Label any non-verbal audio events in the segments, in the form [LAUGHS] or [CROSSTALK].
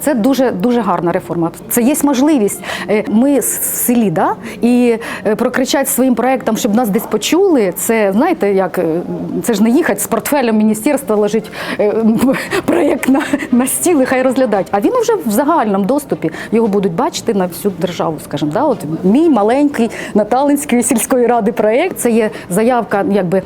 Це дуже дуже гарна реформа. Це є можливість. Е, Ми в селі, да? і е, прокричати своїм проектам, щоб нас десь почули. Це знаєте, як е, це ж не їхати з портфелем міністерства, лежить [LAUGHS] проєкт на, на стіл і хай розглядають. А він вже в загальному доступі. Його будуть бачити на всю державу. скажімо. Да? От мій маленький Наталинської сільської ради проєкт. Це є заявка, якби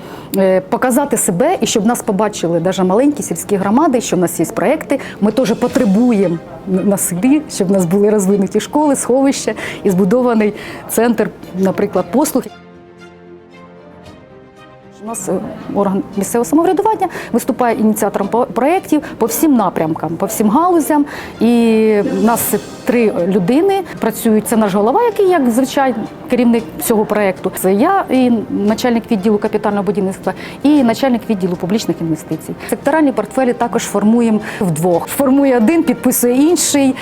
показати себе і щоб нас побачили навіть маленькі сільські громади, що в нас є проекти. Ми теж потребуємо на селі, щоб в нас були розвинуті школи, сховища і збудований центр, наприклад, послуг. У нас е, орган місцевого самоврядування виступає ініціатором проєктів по всім напрямкам, по всім галузям. І в нас три людини працюють. Це наш голова, який як звичайно керівник цього проєкту. Це я і начальник відділу капітального будівництва, і начальник відділу публічних інвестицій. Секторальні портфелі також формуємо вдвох. Формує один, підписує інший.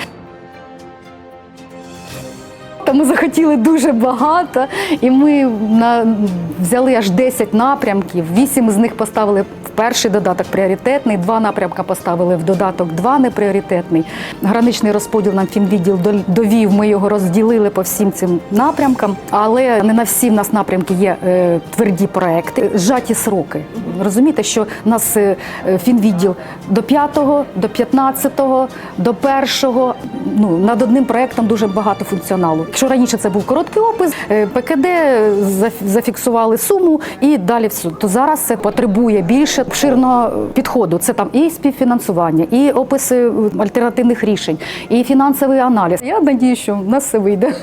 Та ми захотіли дуже багато, і ми на, взяли аж 10 напрямків. Вісім з них поставили в перший додаток пріоритетний, два напрямка поставили в додаток два непріоритетний. Граничний розподіл нам фінвідділ до- довів. Ми його розділили по всім цим напрямкам, але не на всі в нас напрямки є е, тверді проекти, зжаті сроки. Розумієте, що в нас е, е, фінвідділ до 5-го, до 15-го, до 1-го, ну, над одним проектом дуже багато функціоналу. Якщо раніше це був короткий опис, е, ПКД заф- зафіксували суму і далі все, то зараз це потребує більше обширного підходу. Це там і співфінансування, і описи е, альтернативних рішень, і фінансовий аналіз. Я надію, що в нас все вийде.